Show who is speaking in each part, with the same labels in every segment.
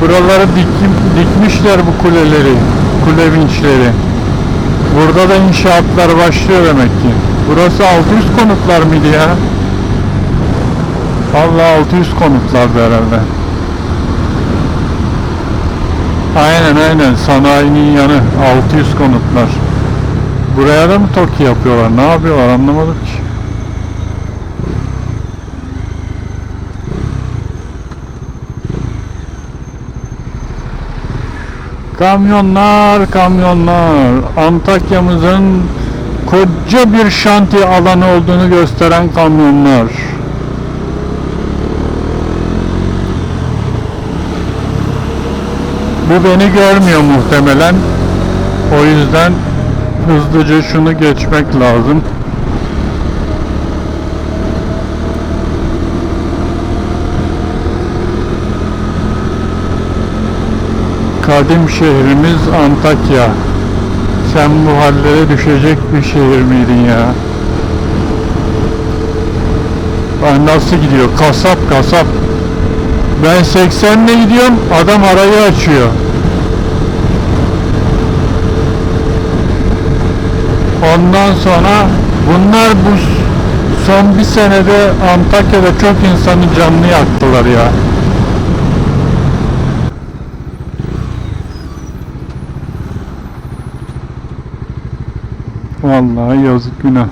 Speaker 1: buraları dikim, dikmişler bu kuleleri, kule vinçleri. Burada da inşaatlar başlıyor demek ki. Burası 600 konutlar mıydı ya? Vallahi 600 konutlardı herhalde. Aynen aynen sanayinin yanı 600 konutlar. Buraya da mı TOKİ yapıyorlar? Ne yapıyorlar anlamadım ki. Kamyonlar, kamyonlar. Antakya'mızın koca bir şantiye alanı olduğunu gösteren kamyonlar. Bu beni görmüyor muhtemelen. O yüzden hızlıca şunu geçmek lazım. Kadim şehrimiz Antakya. Sen bu hallere düşecek bir şehir miydin ya? Ben nasıl gidiyor? Kasap kasap. Ben 80 ile gidiyorum, adam arayı açıyor. Ondan sonra bunlar bu son bir senede Antakya'da çok insanın canını yaktılar ya. Vallahi yazık günah.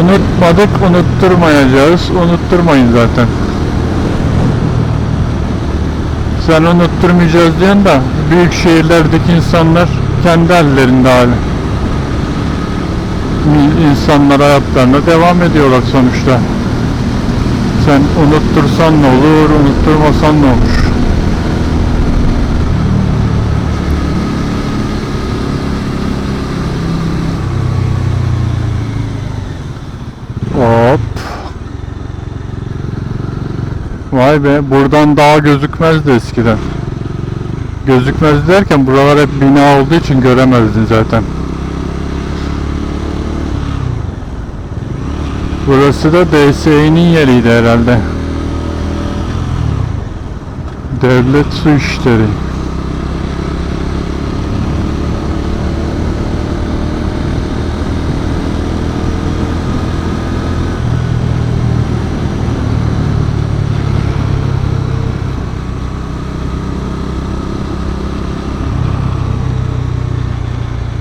Speaker 1: Unutmadık, unutturmayacağız. Unutturmayın zaten. Sen unutturmayacağız diyorsun da büyük şehirlerdeki insanlar kendi hallerinde hali. İnsanlar hayatlarına devam ediyorlar sonuçta. Sen unuttursan ne olur, unutturmasan ne olur? Hop. Vay be, buradan dağ gözükmezdi eskiden. Gözükmez derken buralar hep bina olduğu için göremezdin zaten. Burası da DSİ'nin yeriydi herhalde. Devlet Su İşleri.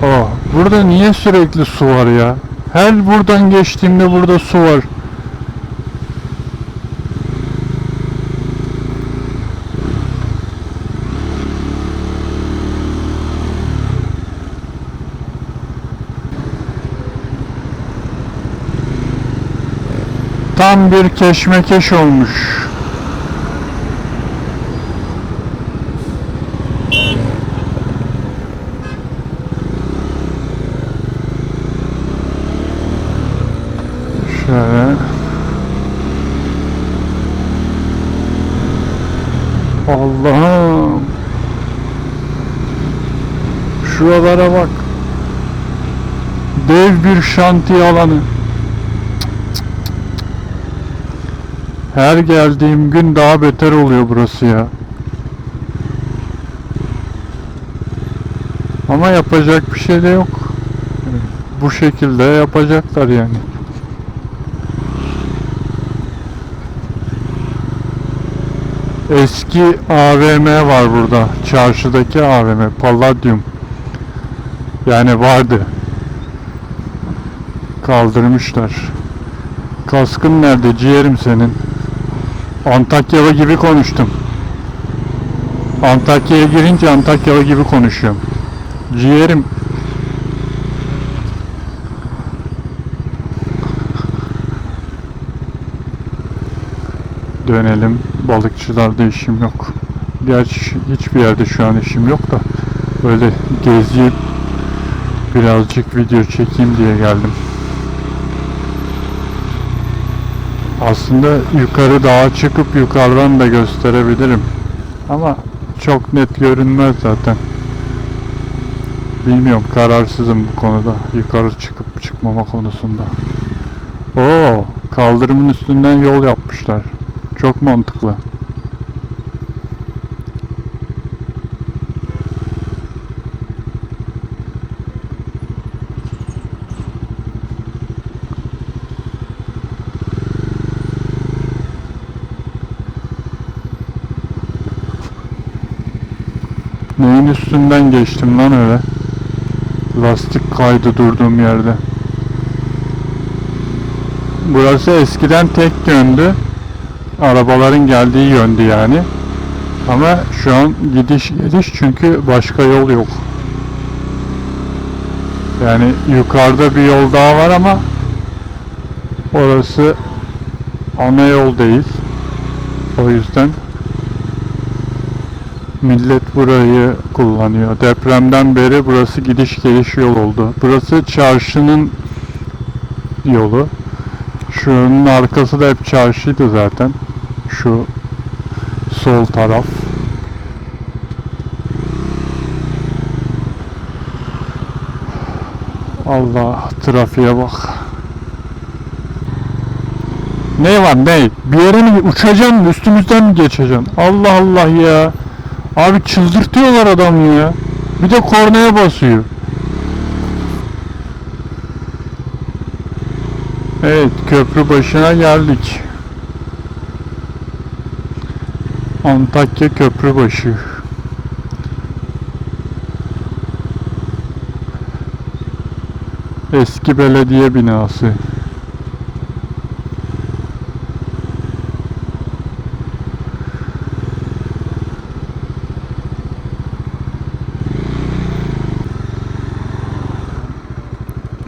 Speaker 1: Oh, burada niye sürekli su var ya? Her buradan geçtiğimde burada su var. Tam bir keşmekeş olmuş. Allah'ım. Şuralara bak. Dev bir şantiye alanı. Her geldiğim gün daha beter oluyor burası ya. Ama yapacak bir şey de yok. Bu şekilde yapacaklar yani. Eski AVM var burada. Çarşıdaki AVM. Palladium. Yani vardı. Kaldırmışlar. Kaskın nerede? Ciğerim senin. Antakyalı gibi konuştum. Antakya'ya girince Antakyalı gibi konuşuyorum. Ciğerim. Dönelim. Balıkçılarda işim yok. Gerçi hiçbir yerde şu an işim yok da böyle gezip birazcık video çekeyim diye geldim. Aslında yukarı dağa çıkıp yukarıdan da gösterebilirim. Ama çok net görünmez zaten. Bilmiyorum kararsızım bu konuda. Yukarı çıkıp çıkmama konusunda. Oo, kaldırımın üstünden yol yapmışlar. Çok mantıklı. Neyin üstünden geçtim lan öyle? Lastik kaydı durduğum yerde. Burası eskiden tek yöndü. Arabaların geldiği yöndü yani. Ama şu an gidiş geliş çünkü başka yol yok. Yani yukarıda bir yol daha var ama orası ana yol değil. O yüzden millet burayı kullanıyor. Depremden beri burası gidiş geliş yol oldu. Burası çarşının yolu. Şunun arkası da hep çarşıydı zaten. Şu sol taraf. Allah trafiğe bak. Ne var ne? Bir yere mi uçacaksın üstümüzden mi geçeceksin? Allah Allah ya. Abi çıldırtıyorlar adamı ya. Bir de kornaya basıyor. Evet köprü başına geldik. Antakya Köprübaşı. Eski belediye binası.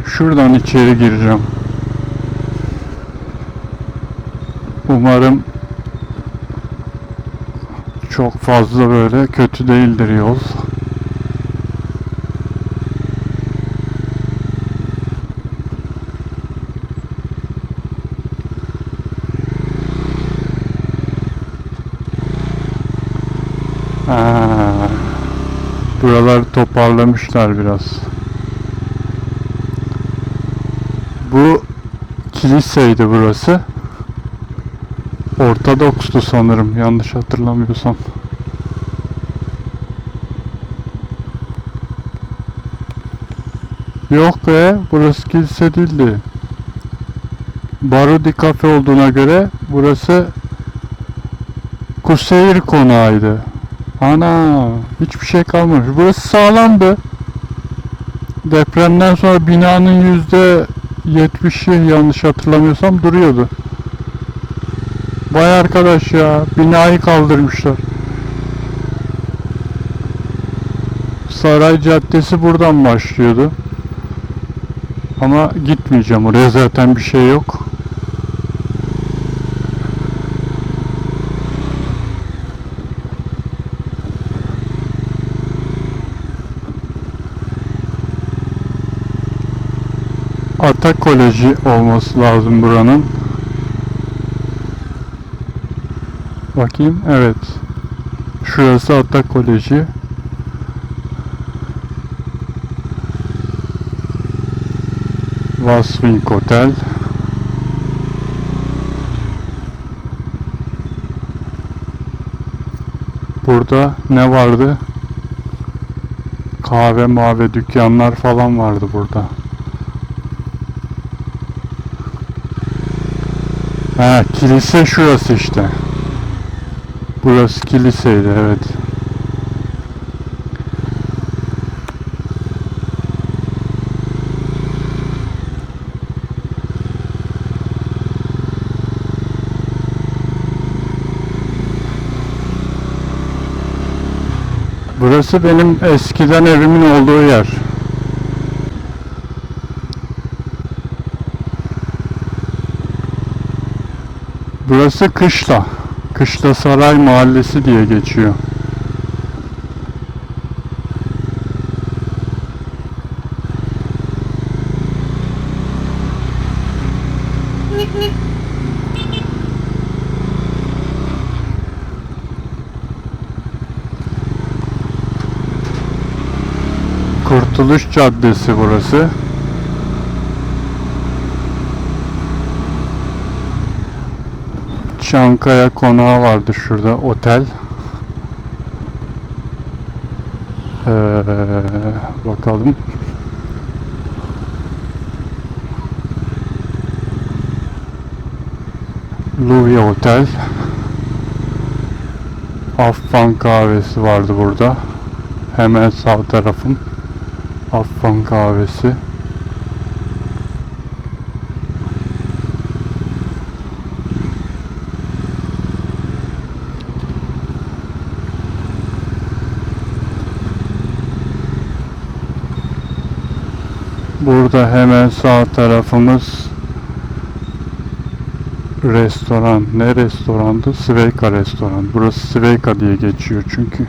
Speaker 1: Şuradan içeri gireceğim. Umarım çok fazla böyle kötü değildir yol. Ha, buraları toparlamışlar biraz. Bu kiliseydi burası. Ortodokstu sanırım yanlış hatırlamıyorsam. Yok be burası kilise değildi. Barodi kafe olduğuna göre burası Kuseyir konağıydı. Ana hiçbir şey kalmamış. Burası sağlamdı. Depremden sonra binanın yüzde 70'i yanlış hatırlamıyorsam duruyordu. Vay arkadaş ya binayı kaldırmışlar. Saray Caddesi buradan başlıyordu. Ama gitmeyeceğim oraya zaten bir şey yok. Atak Koleji olması lazım buranın. Bakayım. Evet. Şurası Atak Koleji. Vaswing Hotel. Burada ne vardı? Kahve mavi dükkanlar falan vardı burada. Ha kilise şurası işte. Burası kiliseydi evet. Burası benim eskiden evimin olduğu yer. Burası Kışla. Kışla Saray Mahallesi diye geçiyor. Kurtuluş Caddesi burası. Çankaya konağı vardı şurada otel. Ee, bakalım. Louis Otel. Affan kahvesi vardı burada. Hemen sağ tarafım. Affan kahvesi. Burada hemen sağ tarafımız restoran. Ne restorandı? Sveyka restoran. Burası Sveyka diye geçiyor çünkü.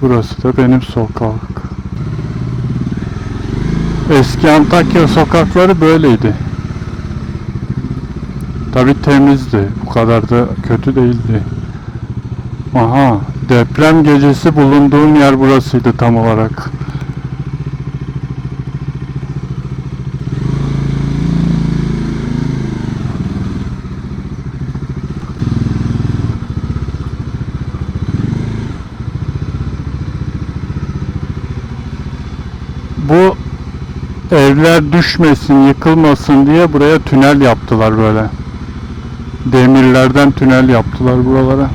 Speaker 1: Burası da benim sokak. Eski Antakya sokakları böyleydi. Tabi temizdi. Bu kadar da kötü değildi. Aha, deprem gecesi bulunduğum yer burasıydı tam olarak. Bu evler düşmesin, yıkılmasın diye buraya tünel yaptılar böyle. Demirlerden tünel yaptılar buralara.